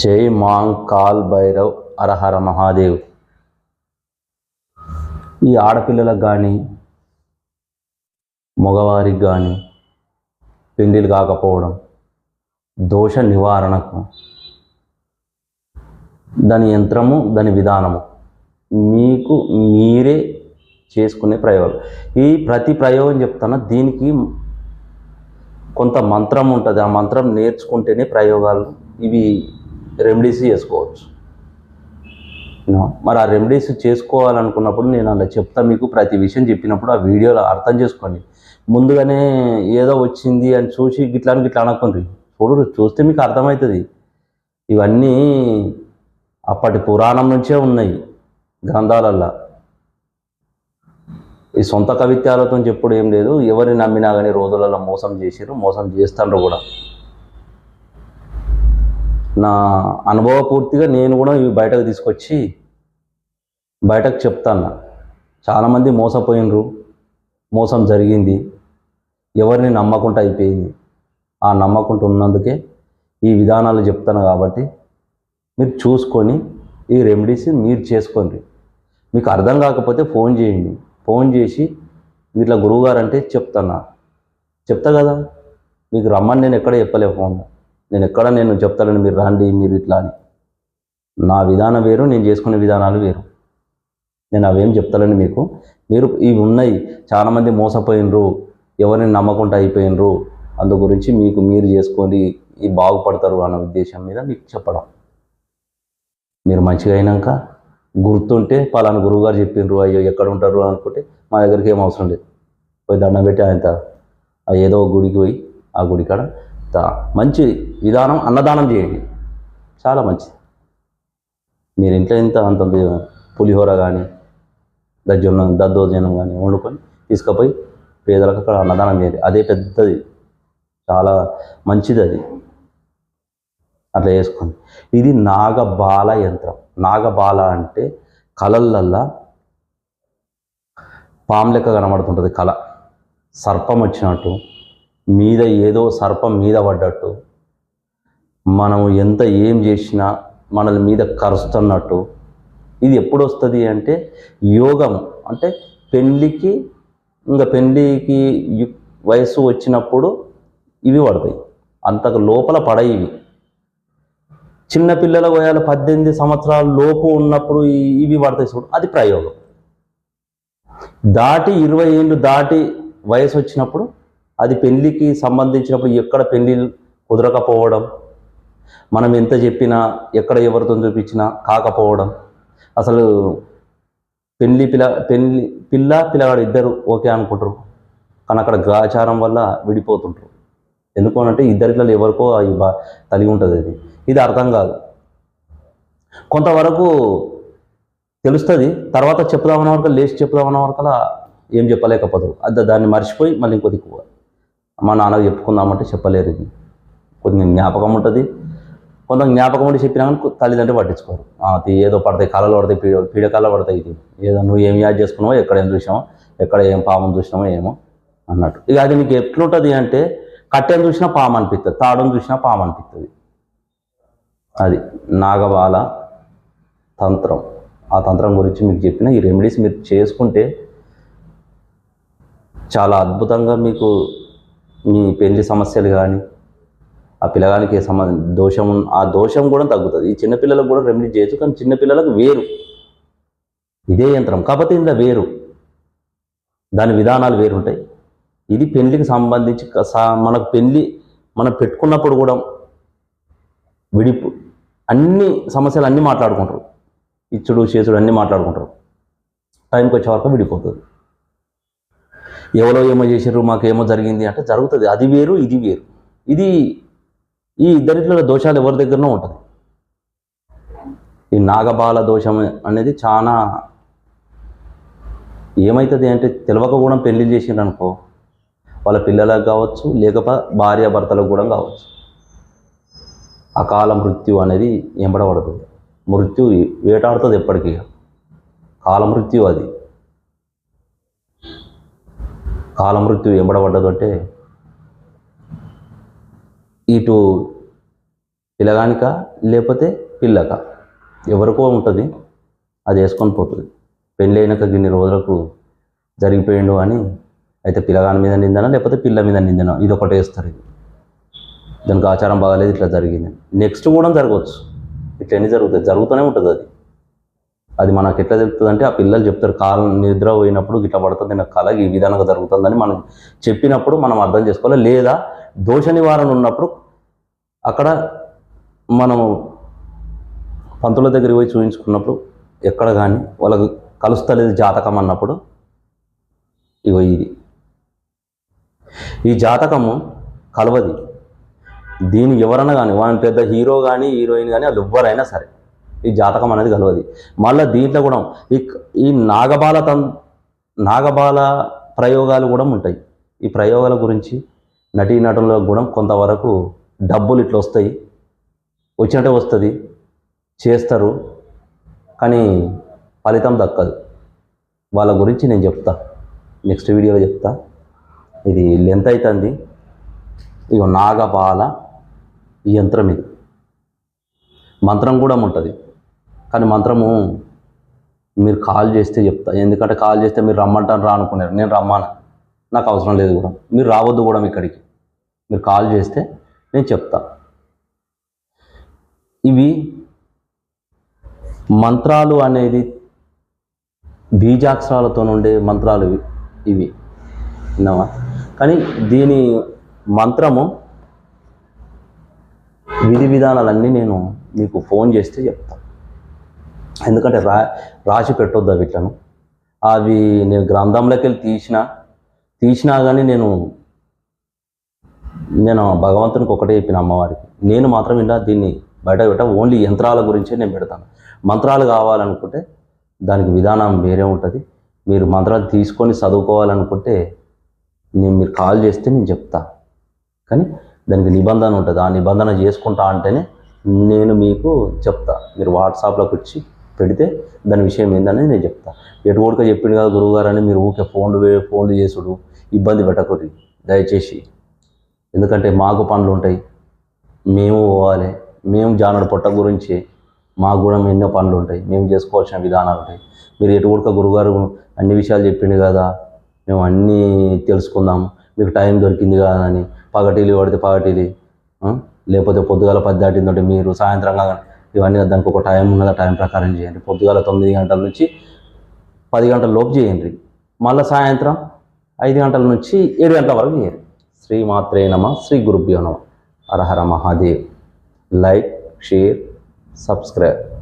జై మాంగ్ కాల్ భైరవ్ అరహర మహాదేవ్. ఈ ఆడపిల్లలకు కానీ మగవారికి కానీ పిండిలు కాకపోవడం దోష నివారణకు దాని యంత్రము దాని విధానము మీకు మీరే చేసుకునే ప్రయోగం. ఈ ప్రతి ప్రయోగం చెప్తాను దీనికి కొంత మంత్రం ఉంటుంది. ఆ మంత్రం నేర్చుకుంటేనే ప్రయోగాలు ఇవి రెమెడీస్ చేసుకోవచ్చు. మరి ఆ రెమెడీస్ చేసుకోవాలనుకున్నప్పుడు నేను అలా చెప్తా మీకు ప్రతి విషయం చెప్పినప్పుడు ఆ వీడియోలో అర్థం చేసుకోండి. ముందుగానే ఏదో వచ్చింది అని చూసి గిట్లా అని గిట్లా అనుకోండి. చూడు చూస్తే మీకు అర్థమవుతుంది. ఇవన్నీ అప్పటి పురాణం నుంచే ఉన్నాయి గ్రంథాలల్లో. ఈ సొంత కవిత్యాలతో చెప్పుడు ఏం లేదు. ఎవరిని నమ్మినా కానీ రోజులలో మోసం చేసిరు మోసం చేస్తాండ్రు కూడా. నా అనుభవపూర్తిగా నేను కూడా ఇవి బయటకు తీసుకొచ్చి బయటకు చెప్తాను చాలామంది మోసపోయినరు మోసం జరిగింది ఎవరిని నమ్మకుండా అయిపోయింది. ఆ నమ్మకుండా ఉన్నందుకే ఈ విధానాలు చెప్తాను కాబట్టి మీరు చూసుకొని ఈ రెమెడీస్ మీరు చేసుకోండి. మీకు అర్థం కాకపోతే ఫోన్ చేయండి. ఫోన్ చేసి ఇట్లా గురువుగారు అంటే చెప్తాను చెప్తా కదా మీకు రమ్మని నేను ఎక్కడ చెప్పలే నేను ఎక్కడ నేను చెప్తాను మీరు రండి మీరు ఇట్లా అని. నా విధానం వేరు నేను చేసుకునే విధానాలు వేరు. నేను అవేం చెప్తానండి మీకు మీరు ఇవి ఉన్నాయి చాలామంది మోసపోయినరు ఎవరిని నమ్మకుండా అయిపోయినరు అందు గురించి మీకు మీరు చేసుకొని ఈ బాగుపడతారు అన్న ఉద్దేశం మీద మీకు చెప్పడం. మీరు మంచిగా అయినాక గుర్తుంటే పలానా గురువుగారు చెప్పిండ్రు అయ్యో ఎక్కడ ఉంటారు అనుకుంటే మా దగ్గరికి ఏం అవసరం లేదు. పోయి దండం పెట్టి ఆయన ఏదో గుడికి పోయి ఆ గుడి కాడ మంచి విధానం అన్నదానం చేయండి. చాలా మంచిది. మీరు ఇంట్లో ఇంత అంత పులిహోర కానీ దజ్జొన్న దద్దోజనం కానీ వండుకొని తీసుకుపోయి పేదలకు అక్కడ అన్నదానం చేయండి. అదే పెద్దది. చాలా మంచిది అది. అట్లా చేసుకోండి. ఇది నాగబాల యంత్రం. నాగబాల అంటే కళలల్లా పాము లెక్క కనబడుతుంటుంది కళ. సర్పం వచ్చినట్టు మీద ఏదో సర్పం మీద పడ్డట్టు మనము ఎంత ఏం చేసినా మనల మీద కరుస్తున్నట్టు. ఇది ఎప్పుడు వస్తుంది అంటే యోగం అంటే పెళ్ళికి ఇంకా పెళ్ళికి వయసు వచ్చినప్పుడు ఇవి పడతాయి. అంతకు లోపల పడయి ఇవి. చిన్నపిల్లల వయాలు పద్దెనిమిది సంవత్సరాల లోపు ఉన్నప్పుడు ఇవి పడతాయి చూడు అది ప్రయోగం. దాటి ఇరవై ఏళ్ళు దాటి వయసు వచ్చినప్పుడు అది పెళ్ళికి సంబంధించినప్పుడు ఎక్కడ పెళ్ళి కుదరకపోవడం మనం ఎంత చెప్పినా ఎక్కడ ఎవరితో చూపించినా కాకపోవడం. అసలు పెళ్ళి పిల్ల పెళ్ళి పిల్ల పిల్లగాడు ఇద్దరు ఓకే అనుకుంటారు. కానీ అక్కడ గ్రాచారం వల్ల విడిపోతుంటారు. ఎందుకు అంటే ఇద్దరిలో ఎవరికో అవి బా కలిగి ఉంటుంది అది. ఇది అర్థం కాదు. కొంతవరకు తెలుస్తుంది. తర్వాత చెప్పుదామన్న వరకు లేచి చెప్పుదామన్న వరకలా ఏం చెప్పలేకపోతారు. అది దాన్ని మర్చిపోయి మళ్ళీ ఇంకో పోవాలి. మా నాన్నకు చెప్పుకుందామంటే చెప్పలేరు ఇది. కొంచెం జ్ఞాపకం ఉంటుంది. కొంత జ్ఞాపకం ఉండి చెప్పినా కానీ తల్లిదండ్రులు పట్టించుకోరు. అది ఏదో పడతాయి కళలు పడతాయి పీడ పీడకాలు పడతాయి ఇది. ఏదో నువ్వు ఏం యాడ్ చేసుకున్నావో ఎక్కడ ఏం చూసినావో ఎక్కడ ఏం పాపం చూసినామో ఏమో అన్నట్టు. ఇక అది నీకు ఎట్లుంటుంది అంటే కట్టెను చూసినా పాము అనిపిస్తుంది తాడును చూసినా పాము అనిపిస్తుంది అది నాగబాల తంత్రం. ఆ తంత్రం గురించి మీకు చెప్పిన ఈ రెమెడీస్ మీరు చేసుకుంటే చాలా అద్భుతంగా మీకు మీ పెళ్ళి సమస్యలు కానీ ఆ పిల్లగానికి సంబంధం? దోషం ఆ దోషం కూడా తగ్గుతుంది. ఈ చిన్నపిల్లలకు కూడా రెమెడీ చేయొచ్చు కానీ చిన్నపిల్లలకు వేరు. ఇదే యంత్రం. కాకపోతే ఇందులో వేరు. దాని విధానాలు వేరు ఉంటాయి ఇది పెళ్ళికి సంబంధించి మనకు పెళ్ళి మనం పెట్టుకున్నప్పుడు కూడా విడిపు అన్ని సమస్యలు అన్నీ మాట్లాడుకుంటారు. ఇచ్చుడు చేసుడు అన్నీ మాట్లాడుకుంటారు. టైంకి వచ్చే వరకు విడిపోతుంది. ఎవరో ఏమో చేశారు మాకేమో జరిగింది అంటే జరుగుతుంది. అది వేరు ఇది వేరు. ఇది ఈ ఇద్దరిలో దోషాలు ఎవరి దగ్గరనో ఉంటుంది. ఈ నాగబాల దోషం అనేది చాలా ఏమవుతుంది అంటే తెలియక కూడా పెళ్ళి చేసిండ్రు అనుకో వాళ్ళ పిల్లలకు కావచ్చు లేకపోతే భార్య భర్తలకు కూడా కావచ్చు. అకాల మృత్యు అనేది ఎంబడబడుతుంది. మృత్యు వేటాడుతుంది ఎప్పటికీ. కాల మృత్యు అది. కాలమృత్యు ఎంబడబడ్డదు అంటే ఇటు పిల్లగానిక లేకపోతే పిల్లక? ఎవరికో ఉంటుంది. అది వేసుకొని పోతుంది. పెళ్ళి అయినాక గిన్ని రోజులకు జరిగిపోయిండు అని అయితే పిల్లగాని మీద నిందన లేకపోతే పిల్ల మీద నిందన? ఇది ఒకటి వేస్తారు ఇది. దానికి ఆచారం బాగాలేదు ఇట్లా జరిగింది. నెక్స్ట్ కూడా జరగవచ్చు. ఇట్లా ఎన్ని జరుగుతాయి? జరుగుతూనే ఉంటుంది అది. అది మనకు ఎట్లా తెలుస్తుంది అంటే ఆ పిల్లలు చెప్తారు కాలం నిద్ర పోయినప్పుడు ఇట్లా పడుతుంది నాకు కళ ఈ విధానంగా జరుగుతుందని మనం చెప్పినప్పుడు మనం అర్థం చేసుకోవాలి. లేదా దోష నివారణ ఉన్నప్పుడు అక్కడ మనము పంతుల దగ్గరికి పోయి చూపించుకున్నప్పుడు ఎక్కడ కానీ వాళ్ళకు కలుస్తలేదు జాతకం అన్నప్పుడు ఇగో ఇది. ఈ జాతకము కలవది. దీని ఎవరన్నా కానీ వాళ్ళని పెద్ద హీరో కానీ హీరోయిన్ కానీ వాళ్ళు ఎవ్వరైనా సరే ఈ జాతకం అనేది కలవది. మళ్ళీ దీంట్లో కూడా ఈ ఈ నాగబాల తం నాగబాల ప్రయోగాలు కూడా ఉంటాయి. ఈ ప్రయోగాల గురించి నటీనటులకు కూడా కొంతవరకు డబ్బులు ఇట్లా వస్తాయి. వచ్చినట్టే వస్తుంది. చేస్తారు. కానీ ఫలితం దక్కదు. వాళ్ళ గురించి నేను చెప్తా. నెక్స్ట్ వీడియోలో చెప్తా. ఇది లెంత్ అవుతుంది ఇక నాగబాల ఈ యంత్రం ఇది. మంత్రం కూడా ఉంటుంది. కానీ మంత్రము మీరు కాల్ చేస్తే చెప్తా. ఎందుకంటే కాల్ చేస్తే మీరు రమ్మంటారు రా అనుకున్నారు. నేను రమ్మాను? నాకు అవసరం లేదు కూడా. మీరు రావద్దు కూడా ఇక్కడికి. మీరు కాల్ చేస్తే నేను చెప్తా. ఇవి మంత్రాలు అనేది బీజాక్షరాలతో ఉండే మంత్రాలు ఇవి. ఇవి. విన్నావా? కానీ దీని మంత్రము విధి విధానాలన్నీ నేను మీకు ఫోన్ చేస్తే చెప్తాను ఎందుకంటే రా రాసి పెట్టొద్దు అవి ఇట్లను. అవి నేను గ్రంథంలోకి వెళ్ళి తీసిన తీసినా కానీ నేను నేను భగవంతునికి ఒకటే చెప్పిన అమ్మవారికి. నేను మాత్రం ఇలా దీన్ని బయట పెట్ట ఓన్లీ యంత్రాల గురించే నేను పెడతాను. మంత్రాలు కావాలనుకుంటే దానికి విధానం వేరే ఉంటుంది. మీరు మంత్రాలు తీసుకొని చదువుకోవాలనుకుంటే నేను మీరు కాల్ చేస్తే నేను చెప్తా. కానీ దానికి నిబంధన ఉంటుంది. ఆ నిబంధన చేసుకుంటా అంటేనే నేను మీకు చెప్తా. మీరు వాట్సాప్లోకి వచ్చి పెడితే దాని విషయం ఏందనేది నేను చెప్తా. ఎటు చెప్పింది చెప్పిండు కదా గురువుగారు అని మీరు ఊకే ఫోన్లు ఫోన్లు చేసుడు ఇబ్బంది పెట్టకూరి దయచేసి. ఎందుకంటే మాకు పనులు ఉంటాయి. మేము పోవాలి. మేము జానడు పొట్ట గురించి మాకు కూడా ఎన్నో పనులు ఉంటాయి. మేము చేసుకోవాల్సిన విధానాలు ఉంటాయి. మీరు ఎటు గురుగారు అన్ని విషయాలు చెప్పిండు కదా మేము అన్నీ తెలుసుకుందాం. మీకు టైం దొరికింది కదా అని పగటిలి పడితే పగటిలి లేకపోతే పొద్దుగాల పది దాటిందంటే మీరు సాయంత్రం కాగా ఇవన్నీ దానికి ఒక టైం ఉన్నది ఆ టైం ప్రకారం చేయండి. పొద్దుగాల తొమ్మిది గంటల నుంచి పది గంటల లోపు చేయండి. మళ్ళీ సాయంత్రం ఐదు గంటల నుంచి ఏడు గంటల వరకు చేయండి. శ్రీ మాత్రే నమ శ్రీ గురుభ్యో నమ. Hara Mahadev. Like share subscribe.